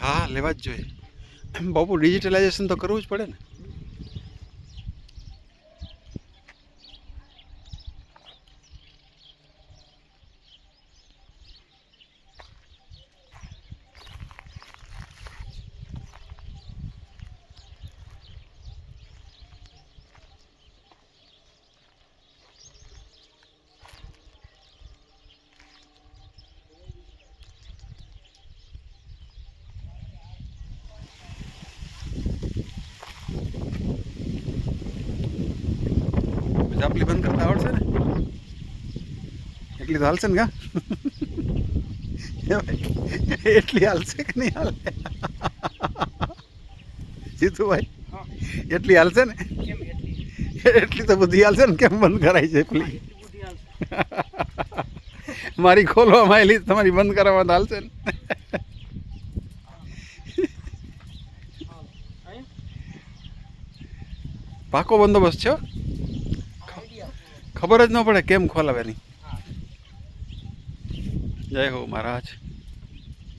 હા લેવા જ જોઈએ. બાપુ ડિજિટલાઇઝેશન તો કરવું જ પડે ને. ચાપલી બંધ કરતા આવડશે ને? એટલી તો હાલશે ને કા? એટલી હાલશે કે નહીં હાલે? જીતુભાઈ, એટલી હાલશે ને? એટલી તો બધી હાલશે ને? કેમ બંધ કરાય છે એટલી? મારી ખોલવામાં આવેલી તમારી બંધ કરવામાં હાલશે ને? પાકો બંદોબસ્ત છે ખબર જ ન પડે કેમ ખોલાવે નહીં. જય હો મહારાજ.